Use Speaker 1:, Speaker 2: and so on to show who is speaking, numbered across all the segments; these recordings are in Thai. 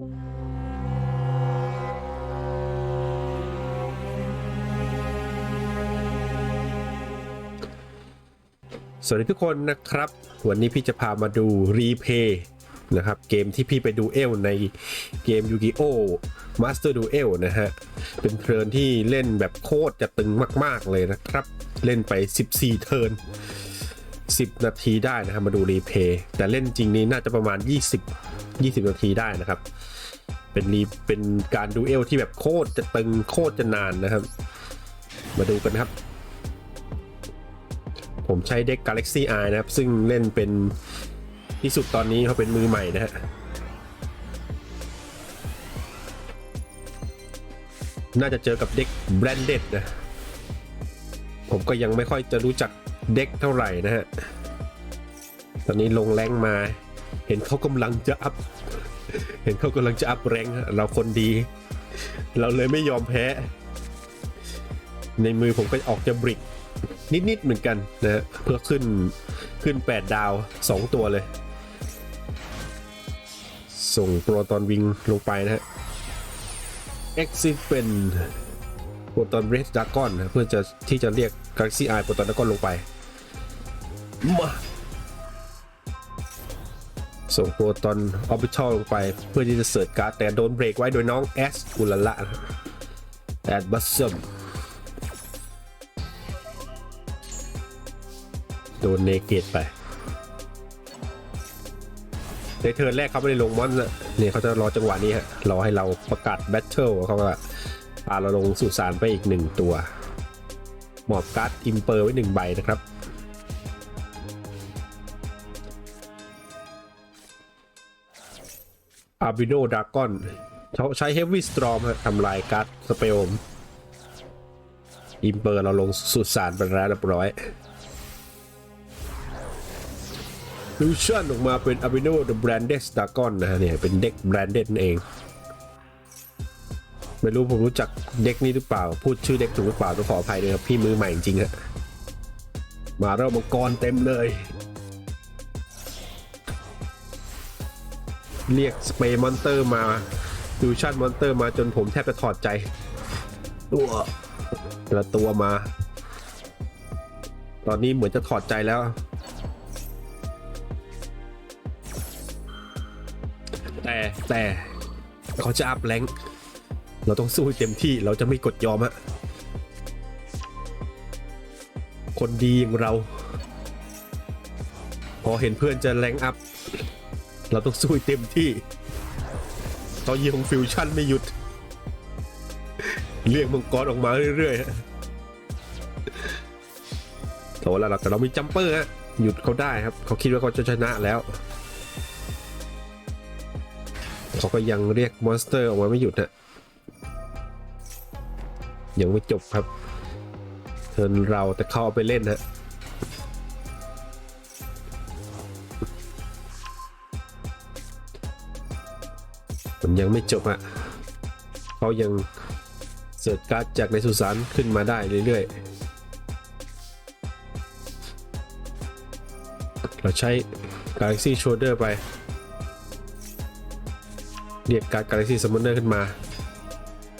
Speaker 1: สวัสดีทุกคนนะครับ วันนี้พี่จะพามาดูรีเพย์นะครับ เกมที่พี่ไปดูเอลในเกมยูกิโอมาสเตอร์ดูเอลนะฮะ เป็นเทิร์นที่เล่นแบบโคตรจะตึงมาก ๆ เลยนะครับ เล่นไป 14 เทิร์น10 นาทีได้นะครับมาดูรีเพย์แต่เล่นจริงนี้น่าจะประมาณ 20 20 นาทีได้นะครับ เป็นรีเป็นการดูเอลที่แบบโคตรจะตึงโคตรจะนานนะครับ มาดูกันครับ ผมใช้เด็ก Galaxy R นะครับ ซึ่งเล่นเป็นที่สุดตอนนี้เขาเป็นมือใหม่นะฮะน่าจะเจอกับเด็ก Branded นะ ผมก็ยังไม่ค่อยจะรู้จักเด็กเท่าไหร่นะฮะ ตอนนี้ลงแรงมา เห็นเขากำลังจะอัพ เห็นเขากำลังจะอัพแรงเราคนดี เราเลยไม่ยอมแพ้ ในมือผมก็ออกจะบริก นิด ๆ เหมือนกันนะเพื่อขึ้นขึ้น 8 ดาว 2 ตัวเลย ส่งโปรตอนวิงลงไปนะฮะ Exit เป็นโปรตอนเรสดากอนนะเพื่อจะที่จะเรียก Galaxy Eye โปรตอนดากอนลงไปมา ส่งโปรตอนออร์บิทัลลงไปเพื่อที่จะเสิร์ชการ์ดแต่โดนเบรกไว้โดยน้องแอสอุลละแอดบัสซัมโดนเนเกตไป ในเทิร์นแรกเขาไม่ได้ลงมอนนะเนี่ยเขาจะรอจังหวะนี้ฮะรอให้เราประกาศแบทเทิลเขาก็พาเราลงสู่สารไปอีกหนึ่งตัว หมอบการ์ดอิมเปอร์ไว้หนึ่งใบนะครับาบิโนดากอนเขาใช้เฮฟวี่สตรอมทำลายการ์ดสเปลมอิมเปอร์เราลงสุดสานไปแล้วเรียบร้อยฟิวชั่นออกมาเป็น a b i n o the Branded Dragon นะฮะเนี่ย เป็นเด็ก Branded นั่นเอง ไม่รู้ผมรู้จักเด็กนี้หรือเปล่า พูดชื่อเด็กถูกหรือเปล่าต้องขออภัยด้วยครับ พี่มือใหม่จริงๆฮะมาเริ่มมังกรเต็มเลย เรียกสเปย์มอนเตอร์มาฟิวชั่นมอนเตอร์มาจนผมแทบจะถอดใจ ตัวแต่ละตัวมา ตอนนี้เหมือนจะถอดใจแล้ว แต่แต่เขาจะอัพแรงค์เราต้องสู้ให้เต็มที่เราจะไม่กดยอมฮะคนดีอย่างเรา พอเห็นเพื่อนจะแรงค์อัพ เราต้องสู้เต็มที่เขายิงฟิวชั่นไม่หยุด เรียกมังกรออกมาเรื่อยๆโถแล้วเราแต่เรามีจัมเปอร์ฮะหยุดเขาได้ครับ เขาคิดว่าเขาจะชนะแล้ว เขาก็ยังเรียกมอนสเตอร์ออกมาไม่หยุดนะยังไม่จบครับ เทินเราแต่เข้าเอาไปเล่นฮะ มันยังไม่จบอะเขายังเสิร์ชการ์ดจากในสุสานขึ้นมาได้เรื่อยๆ เราใช้ Galaxy Shoulder ไป เรียกการ์ด Galaxy Summoner ขึ้นมา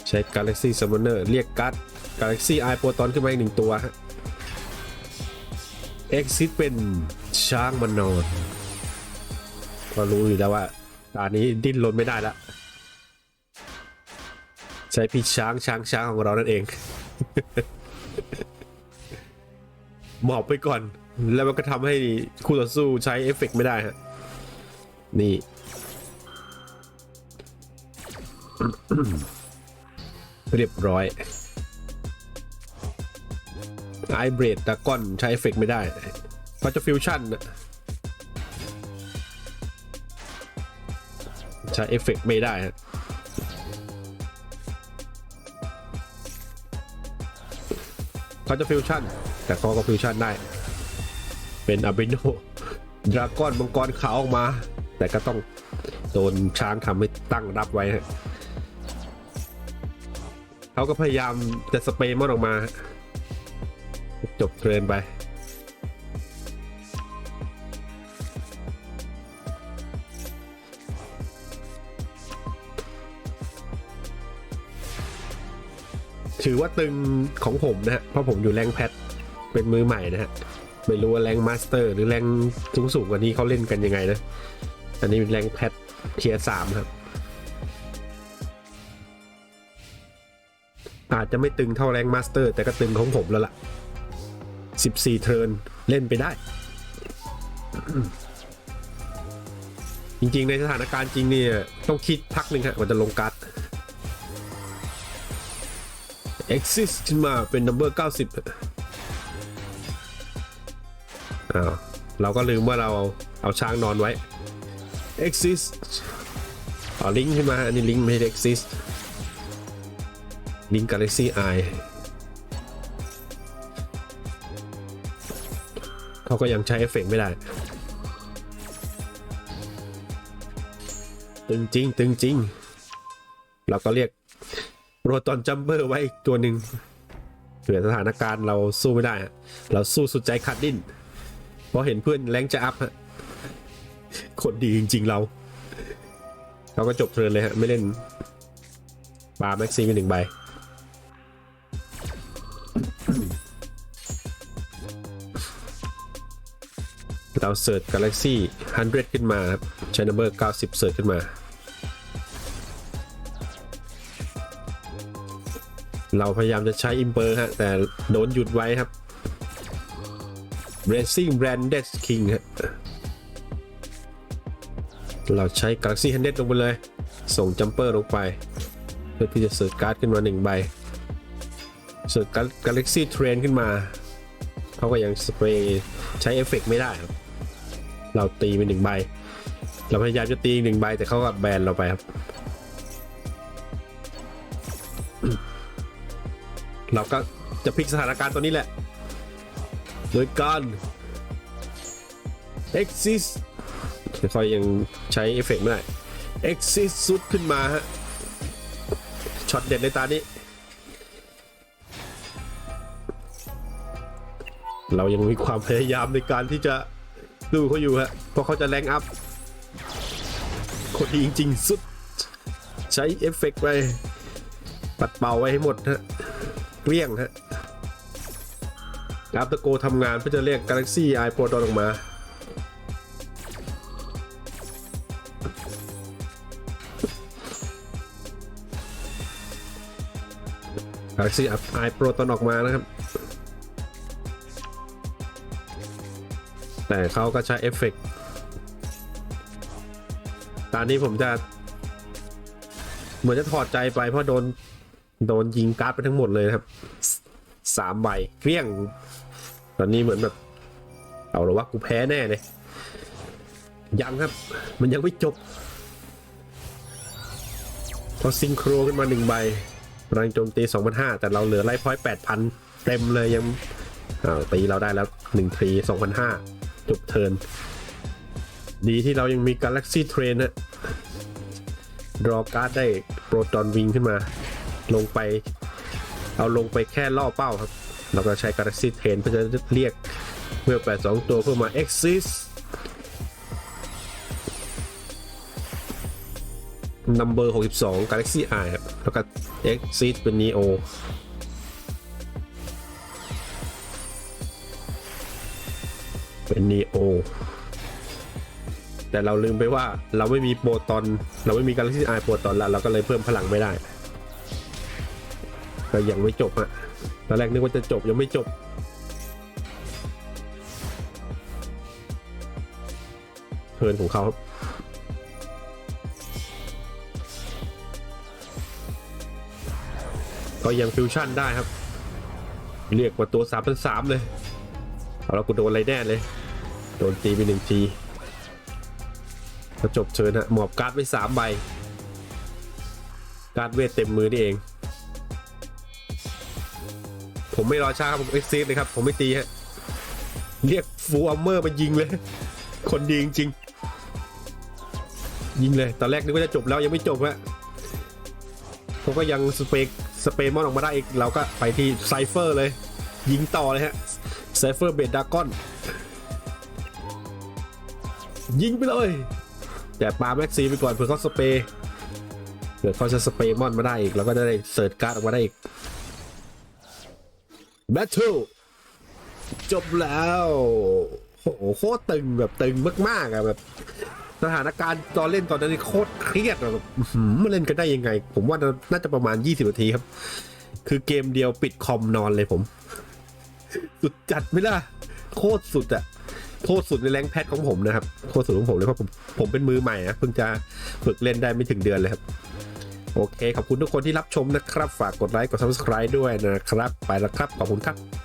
Speaker 1: ใช้ Galaxy Summoner เรียกการ์ด Galaxy Eye Proton ขึ้นมาอีกหนึ่งตัวฮะ Exit เป็นช้างมันนอน ก็รู้อยู่แล้วว่าตอนนี้ดิ้นรนไม่ได้และ ใช้พี่ช้างช้างช้างของเรานั่นเอง หมอบไปก่อน แล้วมันก็ทำให้คู่ต่อสู้ใช้เอฟเฟกต์ไม่ได้ฮะ นี่ เรียบร้อยไอเบรดดากอนใช้เอฟเฟกต์ไม่ได้เขาจะฟิวชั่นนะใช้เอฟเฟกต์ไม่ได้ฮะ เขาจะฟิวชั่น แต่เขาก็ฟิวชั่นได้ เป็นอาบิโนดราก้อนมังกรขาวออกมา แต่ก็ต้องโดนช้างทำให้ตั้งรับไว้ฮะเขาก็พยายามจะสเปรย์มันออกมา จบเทรนไป ถือว่าตึงของผมนะฮะเพราะผมอยู่แรงแพทเป็นมือใหม่นะฮะไม่รู้ว่าแรงมาสเตอร์ หรือแรงสูงสูงกว่านี้เขาเล่นกันยังไงนะ อันนี้เป็นแรงแพทเทียสามครับ อาจจะไม่ตึงเท่าแรงมาสเตอร์ แต่ก็ตึงของผมแล้วล่ะ 14 เทิร์นเล่นไปได้ จริงๆ ในสถานการณ์จริงเนี่ย ต้องคิดพักหนึ่งฮะกว่าจะลงการ์ด exist ขึ้นมาเป็น number 90อ้าวเราก็ลืมว่าเราเอาช้างนอนไว้ exist อ๋อลิงก์ขึ้นมา อันนี้ลิงก์ไม่ใช่ exist ลิงก์ galaxy eye เขาก็ยังใช้เอฟเฟกต์ไม่ได้ ตึงจริง ตึงจริง เราก็เรียก โรตอนจัมเบอร์ไว้อีกตัวหนึ่งเผื่อสถานการณ์เราสู้ไม่ได้ เราสู้สุดใจขัดดิ้นเพราะเห็นเพื่อนแรงจะอัพฮะคนดีจริง ๆ เรา เราก็จบเทิร์นเลยฮะ ไม่เล่นปาแม็กซี่ไปหนึ่งใบเราเสิร์ช Galaxy 100 ขึ้นมาครับใช้ number 90 เสิร์ชขึ้นมา เราพยายามจะใช้อิมเปอร์ฮะ แต่โดนหยุดไว้ครับ Racing Branded King ฮะ เราใช้ Galaxy 100ลงไปเลย ส่งจัมเปอร์ลงไป เพื่อที่จะเสิร์ชการ์ดขึ้นมาหนึ่งใบ เสิร์ช Galaxy Train ขึ้นมา เขาก็ยังสเปรย์ใช้เอฟเฟกต์ไม่ได้ครับ เราตีไปหนึ่งใบ เราพยายามจะตีอีกหนึ่งใบแต่เขาก็แบนเราไปครับ เราก็จะพลิกสถานการณ์ตัวนี้แหละ โดยการ exist ค่อยยังใช้เอฟเฟกต์ไม่ได้ exist สุดขึ้นมาฮะ ช็อตเด็ดในตานี้ เรายังมีความพยายามในการที่จะดูเขาอยู่ฮะ เพราะเขาจะแรงอัพ คนดีจริง ๆ สุด ใช้เอฟเฟกต์ไป ปัดเป่าไว้ให้หมดฮะ ลี้ยงฮะกราฟตะโกทำงานเพื่อจะเรียก Galaxy i p r o t o n ออกมา Galaxy i p r o t o n ออกมานะครับ แต่เขาก็ใช้เอฟเฟกต์ตอนนี้ผมจะ เหมือนจะถอดใจไปเพราะโดน โดนยิงการ์ดไปทั้งหมดเลยครับสามใบเกลี้ยง ตอนนี้เหมือนแบบ เอาหรอว่ากูแพ้แน่เลยยังครับ มันยังไม่จบพอซิงโครขึ้นมาหนึ่งใบพลังโจมตี2,500แต่เราเหลือไล่พอยต์8,000 เต็มเลยยังตีเราได้แล้ว1ทรี2,500จบเทินดีที่เรายังมี Galaxy Train นะรอการ์ดได้โปรตอนวิงขึ้นมา ลงไปเอาลงไปแค่ล่อเป้าครับ เราก็ใช้ Galaxy Train เพื่อจะเรียกเมื่อ82ตัวเพื่อมา Exist number 62 Galaxy Eye ครับแล้วก็ Exist เป็น Neo เป็น Neo แต่เราลืมไปว่าเราไม่มีโปรตอน เราไม่มี Galaxy Eye โปรตอนแล้ว เราก็เลยเพิ่มพลังไม่ได้ ก็ยังไม่จบอะตอนแรกนึกว่าจะจบยังไม่จบ เทินของเขาครับก็ยังฟิวชั่นได้ครับ เรียกว่าตัว3 3 3เลย เอาแล้วกูโดนอะไรแน่เลย โดนตีไปหนึ่งทีก็จบเชิญฮะหมอบการ์ดไว้สามใบ การ์ดเวทเต็มมือนี่เอง ผมไม่รอช้าครับผมเอ็กซิสเลยครับ ผมไม่ตีฮะ เรียกฟูอัมเมอร์มายิงเลย คนดีจริงๆยิงเลย ตอนแรกนึกว่าจะจบแล้วยังไม่จบฮะเขาก็ยังสเปกสเปมอนออกมาได้อีก เราก็ไปที่ไซเฟอร์เลย ยิงต่อเลยฮะไซเฟอร์เบดดากอน ยิงไปเลย แต่ปาแม็กซีไปก่อนเผื่อเขาสเปเผื่อเขาจะสเปมอนมาได้อีกแล้วก็จะได้เสิร์ชการ์ดออกมาได้อีก Battle จบแล้วโอ้โหโคตรตึงแบบตึงมากๆอะแบบ สถานการณ์ตอนเล่นตอนนั้นนี่โคตรเครียดอะแบบอื้อหือมาเล่นกันได้ยังไง ผมว่าน่าจะประมาณ 20นาทีครับ คือเกมเดียวปิดคอมนอนเลยผม สุดจัดไหมล่ะ โคตรสุดอะโคตรสุดในแรงแพทของผมนะครับ โคตรสุดของผมเลยเพราะผมผมเป็นมือใหม่นะเพิ่งจะฝึกเล่นได้ไม่ถึงเดือนเลยครับ โอเค ขอบคุณทุกคนที่รับชมนะครับ ฝากกดไลค์กด subscribe ด้วยนะครับ ไปแล้วครับ ขอบคุณครับ